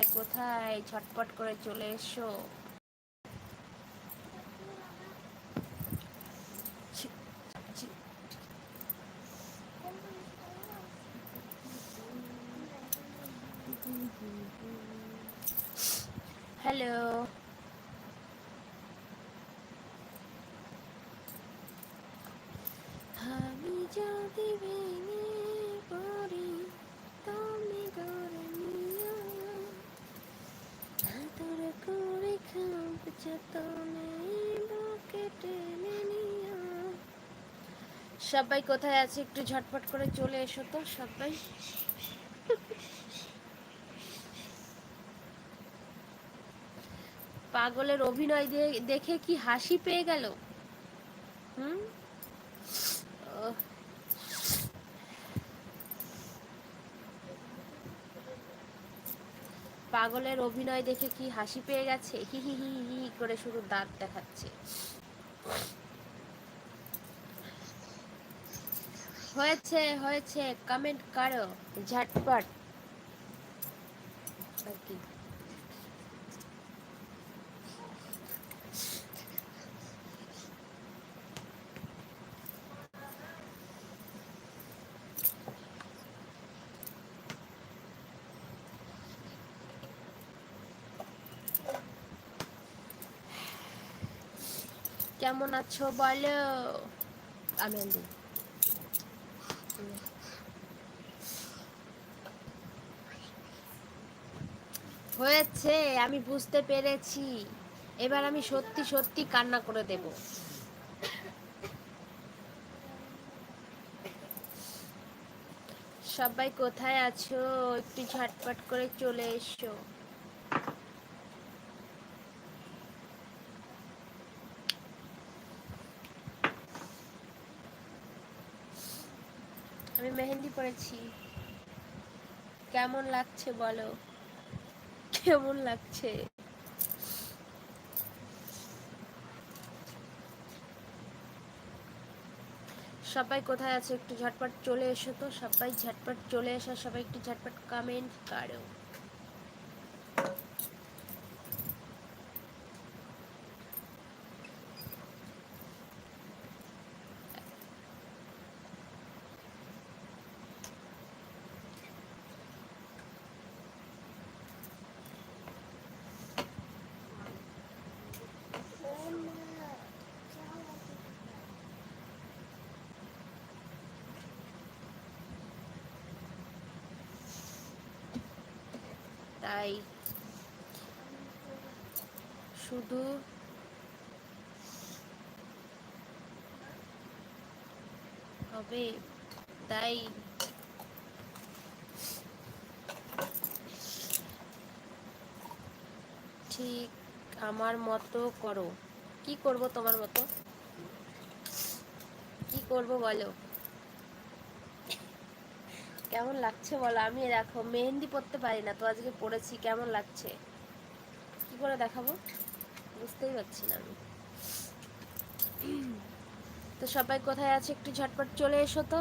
সবাই কোথায়? ছটপট করে চলে এসো। হ্যালো। সবাই কোথায় আছে একটু ঝটপট করে চলে এসো তো সবাই। পাগলের অভিনয় দেখে কি হাসি পেয়ে গেল? হুম। পাগলের অভিনয় দেখে কি হাসি পেয়ে গেছে? হি হি হি হি করে শুধু দাঁত দেখাচ্ছে। হয়েছে হয়েছে কমেন্ট করো ঝটপট। কেমন আছো বলো? আমি হয়েছে, আমি বুঝতে পেরেছি। এবার আমি সত্যি সত্যি কান্না করে দেব। সবাই কোথায় আছো? একটু ঝটপট করে চলে এসো। আমি মেহেন্দি পরেছি। কেমন লাগছে বলো? কেমন লাগছে? সবাই কোথায় আছে একটু ঝটপট চলে এসো তো, সবাই ঝটপট চলে এসো, সবাই একটু ঝটপট কমেন্ট করো। তাই শুধু হবে তাই। ঠিক আমার মতো করো। কি করব তোমার মতো? কি করব বলো? কেমন লাগছে বলো? আমি দেখো, মেহেন্দি পরতে পারি না তো আজকে পড়েছি কেমন লাগছে? কি করে দেখাবো? বুঝতেই পারছি না আমি। তো সবাই কোথায় আছে? একটু ঝটপট চলে এসো তো।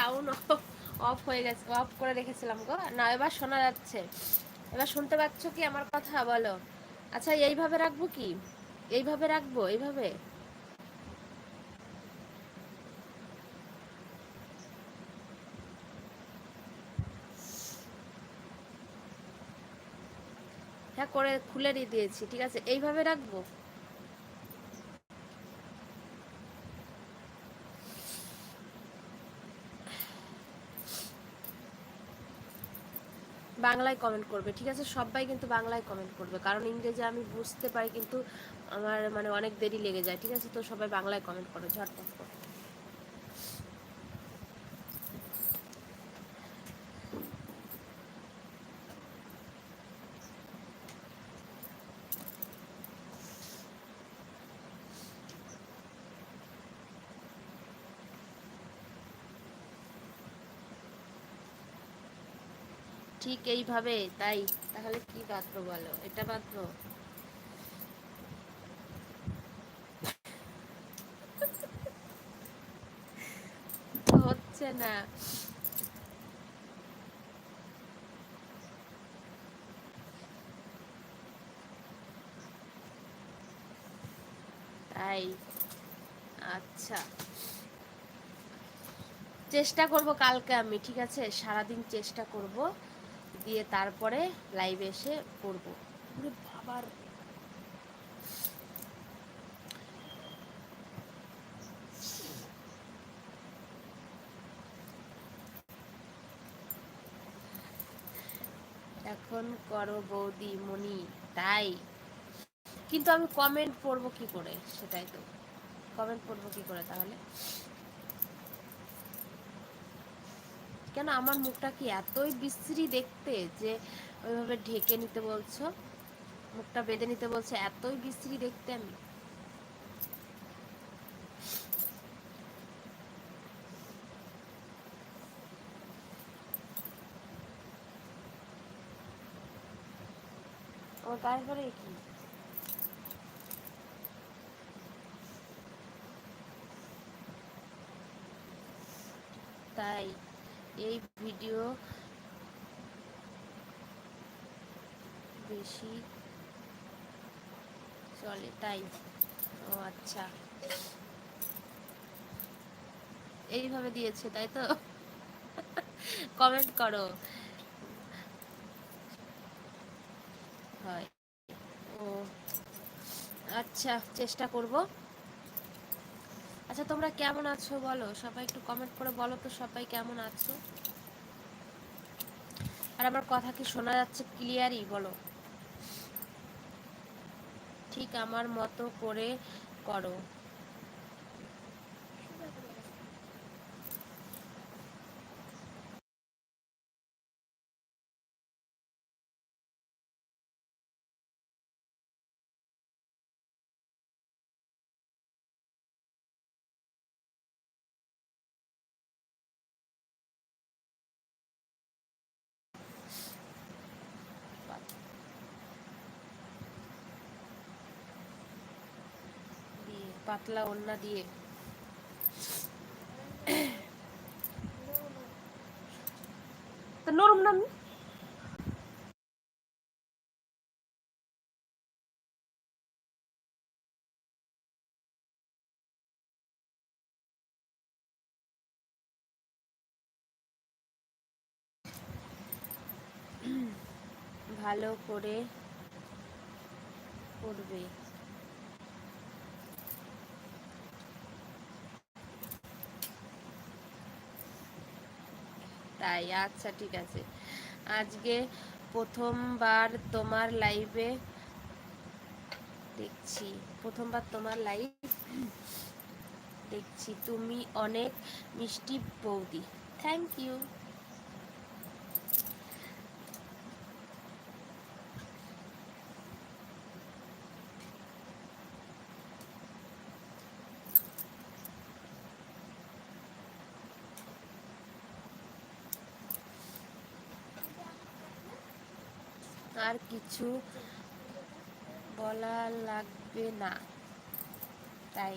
সাউন্ড অফ হয়ে গেছে অফ করে রেখেছিলাম গো। না, এবার শোনা যাচ্ছে। এবার শুনতে পাচ্ছ কি আমার কথা? বলো। আচ্ছা এইভাবে রাখব কি? এইভাবে রাখব? এইভাবে? হ্যাঁ করে খুলে দিয়ে দিয়েছি, ঠিক আছে? এইভাবে রাখব? বাংলায় কমেন্ট করবে, ঠিক আছে? সবাই কিন্তু বাংলায় কমেন্ট করবে, কারণ ইংরেজি আমি বুঝতে পারি, কিন্তু আমার মানে অনেক দেরি লেগে যায়, ঠিক আছে? তো সবাই বাংলায় কমেন্ট করো ঝটপট ঠিক এইভাবে তাই? তাহলে কি বাঁধবো বলো? এটা বাঁধবো হচ্ছে না। তাই? আচ্ছা। চেষ্টা করব কালকে আমি, ঠিক আছে? সারাদিন চেষ্টা করব। দিয়ে তারপরে লাইভে এসে করব বাবার। এখন করো বৌদি মনি তাই? কিন্তু আমি কমেন্ট পড়ব কি করে? সেটাই তো। কমেন্ট পড়ব কি করে তাহলে? কেন আমার মুখটা কি এতই বিশ্রী দেখতে যে ওইভাবে ঢেকে নিতে বলছো? মুখটা বেঁধে নিতে বলছো, এতই বিশ্রী দেখতে আমি। ও তারপরে কি? তাই। এই ভিডিও বেশি চলে তাই। ও আচ্ছা। এইভাবে দিয়েছে, তাই তো? কমেন্ট করো। হয়। ও আচ্ছা চেষ্টা করব। আচ্ছা তোমরা কেমন আছো বলো? সবাই একটু কমেন্ট করে বলো তো সবাই কেমন আছো? আর আমার কথা কি শোনা যাচ্ছে ক্লিয়ারই বলো? ঠিক আমার মতো করে করো দিয়ে পাতলা ওন্না দিয়ে। নরম ভালো করে করবে। তাই আচ্ছা ঠিক আছে। আজকে প্রথমবার তোমার লাইভে দেখছি, প্রথমবার তোমার লাইভ দেখছি। তুমি অনেক মিষ্টি বৌদি। থ্যাংক ইউ আর কিছু বলা লাগবে না। তাই।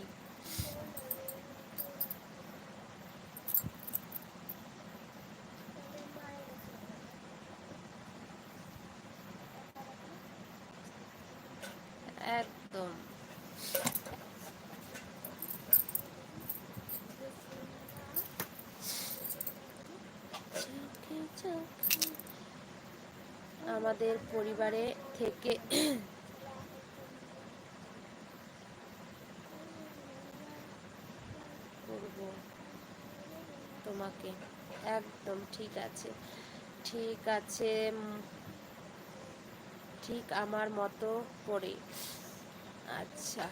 আমাদের পরিবারে থেকে তোমাকে। একদম ঠিক আছে। ঠিক আছে ঠিক আমার মতো করে। আচ্ছা।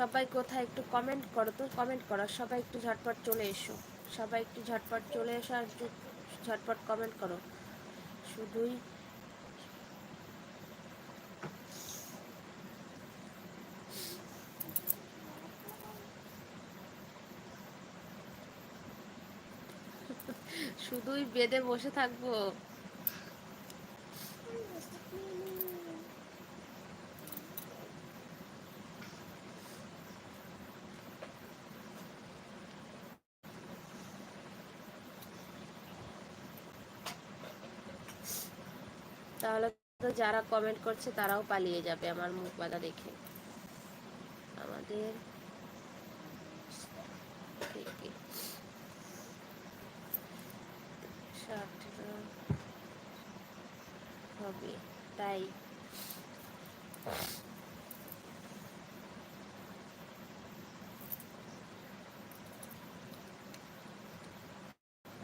সবাই কোথায় একটু কমেন্ট করো তো কমেন্ট করো। সবাই একটু ঝটপট চলে এসো। সবাই একটু ঝটপট চলে এসো আর একটু ঝটপট কমেন্ট করো। শুধুই শুধুই বেডে বসে থাকব তাহলে তো যারা কমেন্ট করছে তারাও পালিয়ে যাবে আমার মুখ বাঁধা দেখে। আমাদের হবে তাই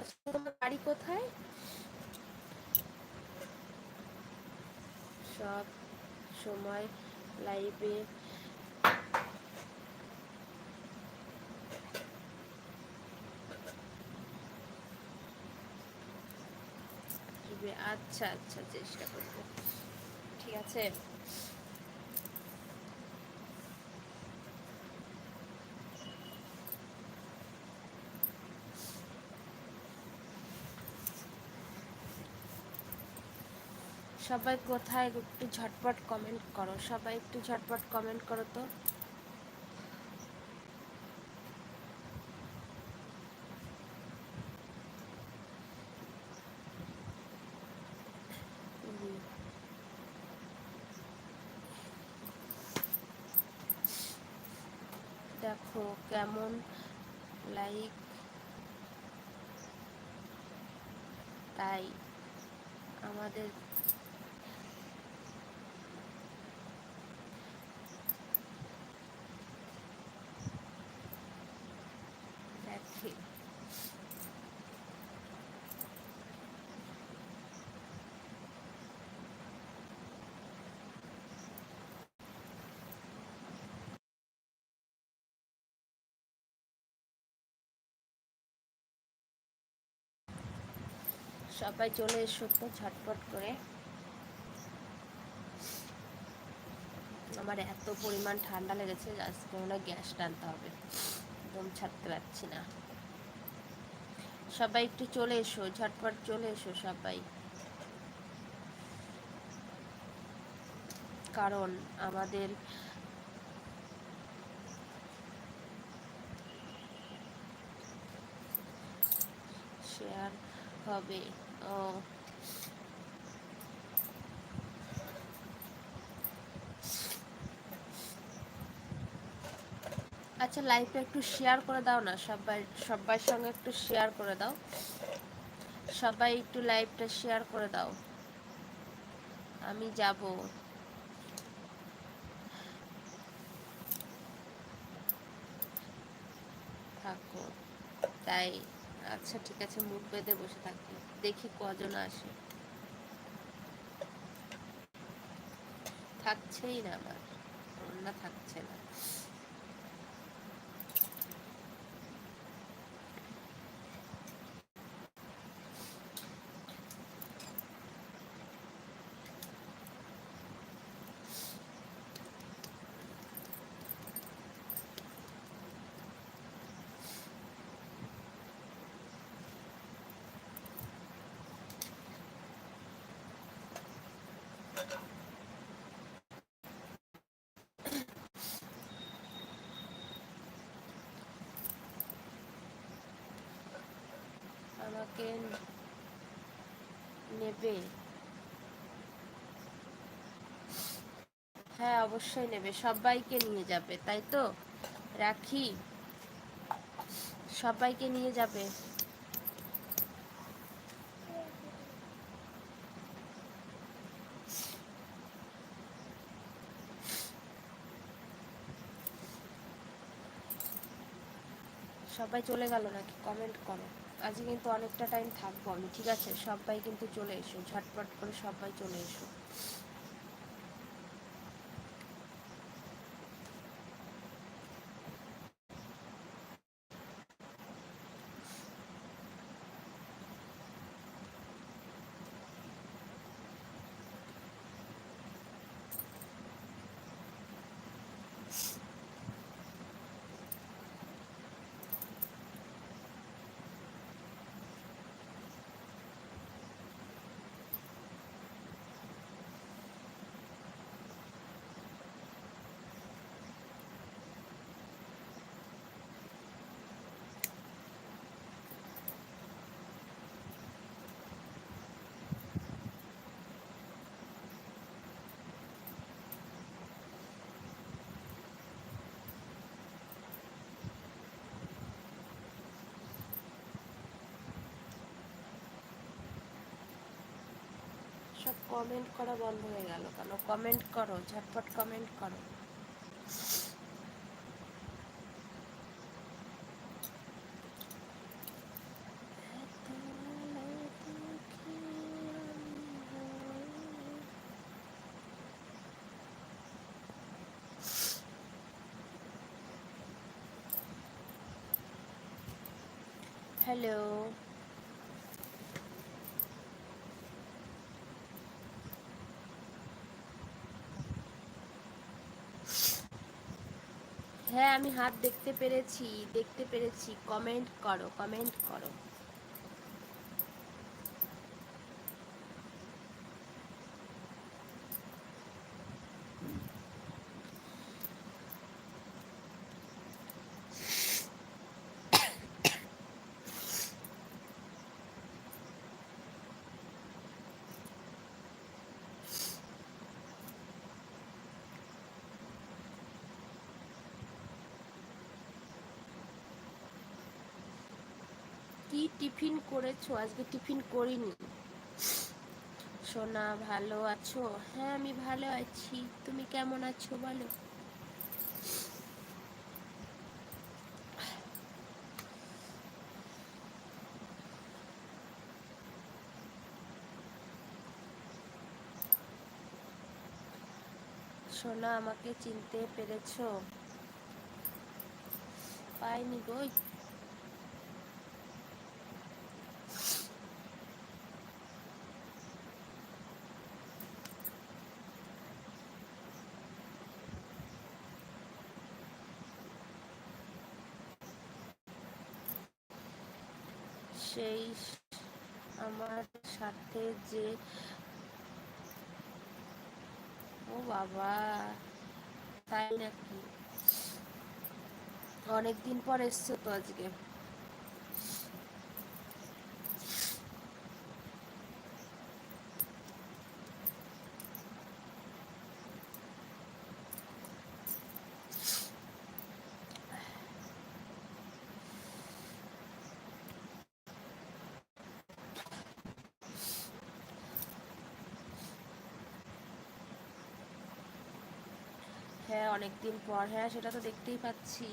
আচ্ছা, তোমার বাড়ি কোথায়? সব সময় লাইভে আচ্ছা আচ্ছা চেষ্টা করব। ঠিক আছে? সবাই কোথায় একটু ঝটপট কমেন্ট করো। সবাই একটু ঝটপট কমেন্ট করো তো। দেখো কেমন লাইক তাই আমাদের দেখে সবাই চলে এসো তো ঝটপট করে। আমার এত পরিমাণ ঠান্ডা লেগেছে আজকে মনে গ্যাস টানতে হবে। একদম ছাড়তে পারছি না। সবাই একটু চলে এসো, ঝটপট চলে এসো সবাই। কারণ আমাদের শেয়ার হবে। ও। আচ্ছা লাইভটা একটু শেয়ার করে দাও না, সবাই, সবার সঙ্গে একটু শেয়ার করে দাও। সবাই একটু লাইভটা শেয়ার করে দাও। আমি যাব। থাকো। তাই। আচ্ছা ঠিক আছে, মুখ বেঁধে বসে থাকি। দেখি কজন আসে। থাকছেই না আমার। না থাকছে না। আমাকে নেবে। হ্যাঁ অবশ্যই নেবে। সবাইকে নিয়ে যাবে, তাই তো? রাখি। সবাইকে নিয়ে যাবে। সবাই চলে গেল নাকি? কমেন্ট করো। আজকে কিন্তু অনেকটা টাইম থাকব আমি, ঠিক আছে? সবাই কিন্তু চলে এসো, ঝটপট করে সবাই চলে এসো। সব কমেন্ট করা বন্ধ হয়ে গেল কেন? কমেন্ট করো ঝটপট কমেন্ট করো। হ্যালো হ্যাঁ আমি হাত দেখতে পেরেছি দেখতে পেরেছি। কমেন্ট করো কমেন্ট করো। টিফিন করেছ? আজকে টিফিন করিনি। সোনা, ভালো আছো? হ্যাঁ আমি ভালো আছি। তুমি কেমন আছো বলো? সোনা, আমাকে চিনতে পেরেছ? পাইনি গো সেই আমার সাথে যে ও বাবা তাই নাকি? অনেকদিন পর এসছো তো আজকে। অনেকদিন পর। হ্যাঁ সেটা তো দেখতেই পাচ্ছি।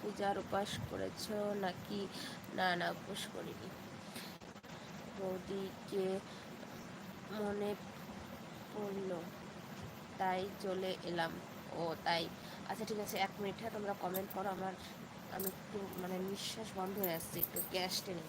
পূজার উপাস করেছ নাকি? না না, উপোস করিনি। বৌদিকে মনে পড়ল, তাই চলে এলাম। ও, তাই। আচ্ছা ঠিক আছে, এক মিনিট হ্যাঁ তোমরা কমেন্ট করো, আমার, আমি একটু মানে নিঃশ্বাস বন্ধ হয়ে আসছে, একটু গ্যাস টেনে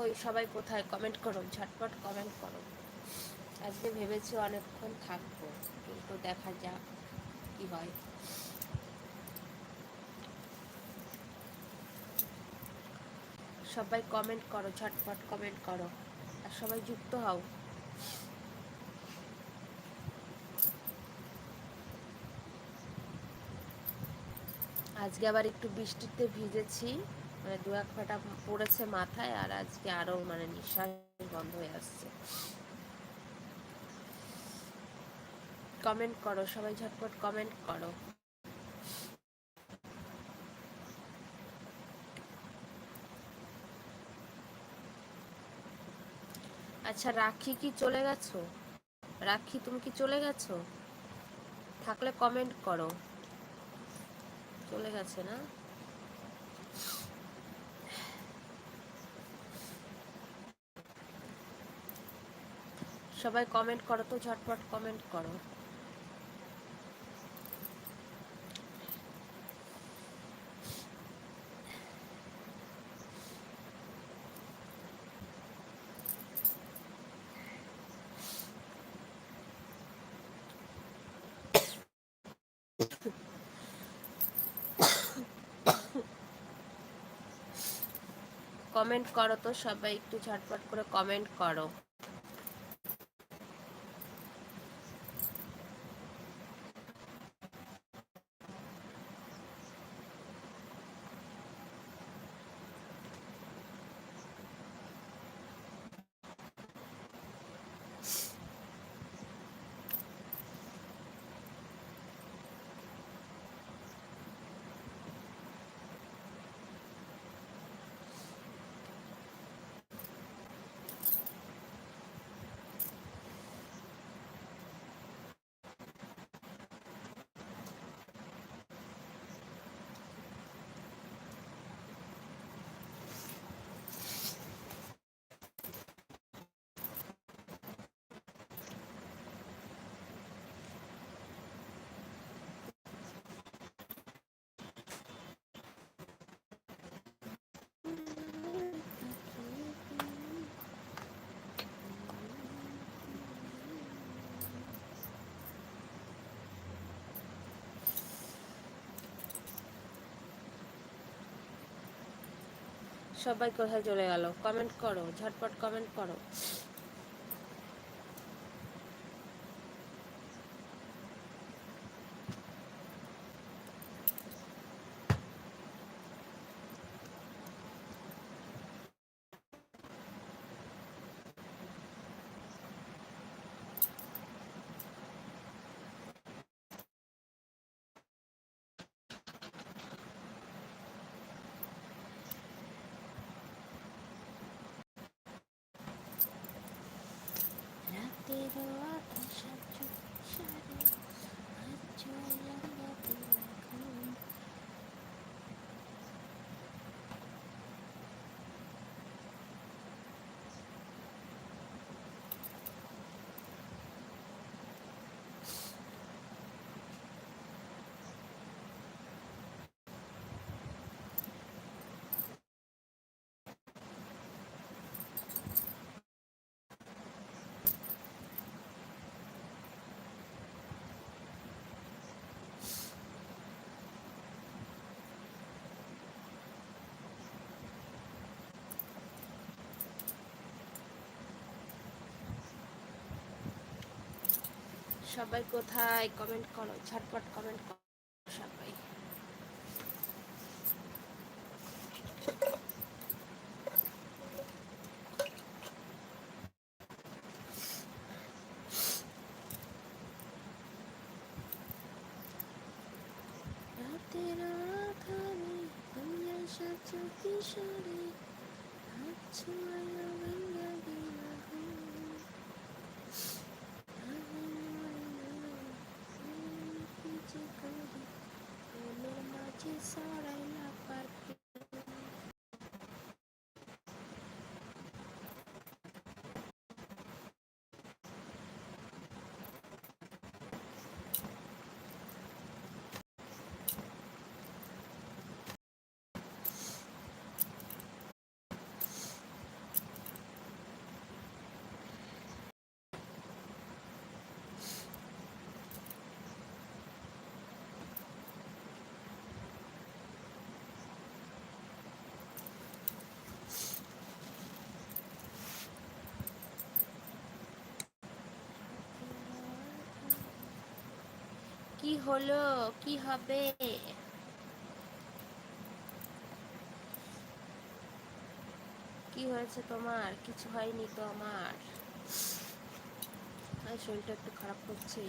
কই সবাই কোথায়? কমেন্ট করো, ঝটপট কমেন্ট করো। আজকে ভেবেছি অনেকক্ষণ থাকব, কিন্তু দেখা যাক কি হয়। সবাই কমেন্ট করো, ঝটপট কমেন্ট করো। আর সবাই যুক্ত হও। আজকে আবার একটু বৃষ্টিতে ভিজেছি। মানে দু এক ফাটা পড়েছে মাথায় আর আজকে আরও মানে নিঃশ্বাস বন্ধ হয়ে আসছে। কমেন্ট করো, সবাই ঝটপট কমেন্ট করো। আচ্ছা রাখি কি চলে গেছো? রাখি, তুমি কি চলে গেছো? থাকলে কমেন্ট করো। চলে গেছে না? সবাই কমেন্ট করো তো, ঝটপট কমেন্ট করো। কমেন্ট করো তো, সবাই একটু ঝটপট করে কমেন্ট করো। সবাই কোথায় চলে গেল? কমেন্ট করো ঝটপট কমেন্ট করো। সবাই কোথায়? কমেন্ট করো ঝটপট কমেন্ট করো সবাই। রাতের আধারে দুনিয়ার সাথে কিশোরে হাত Sorry. কি হলো? কি হবে? কি হয়েছে তোমার? কিছু হয়নি তো আমার। শরীরটা একটু খারাপ করছে।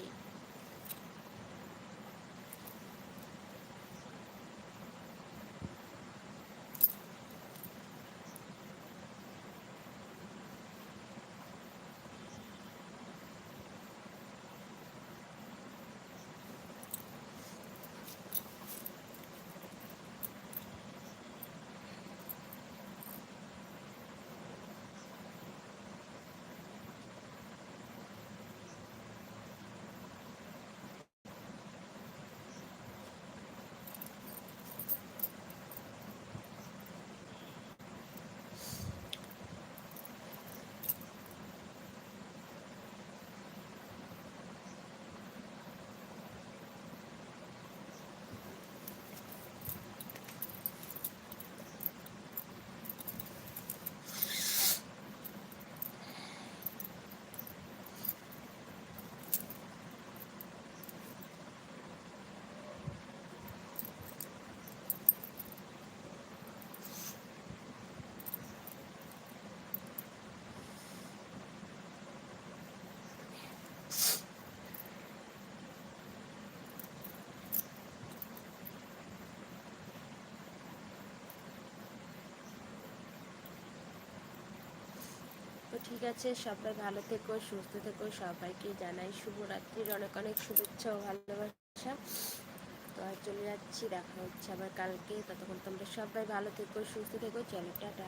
ঠিক আছে, সবাই ভালো থেকো, সুস্থ থেকো, সবাইকে জানাই শুভরাত্রির অনেক অনেক শুভেচ্ছা ও ভালোবাসা। তো আর চলে যাচ্ছি, দেখা হচ্ছে আবার কালকে। ততক্ষণ তোমরা সবাই ভালো থেকো, সুস্থ থেকো, চলো, টাটা।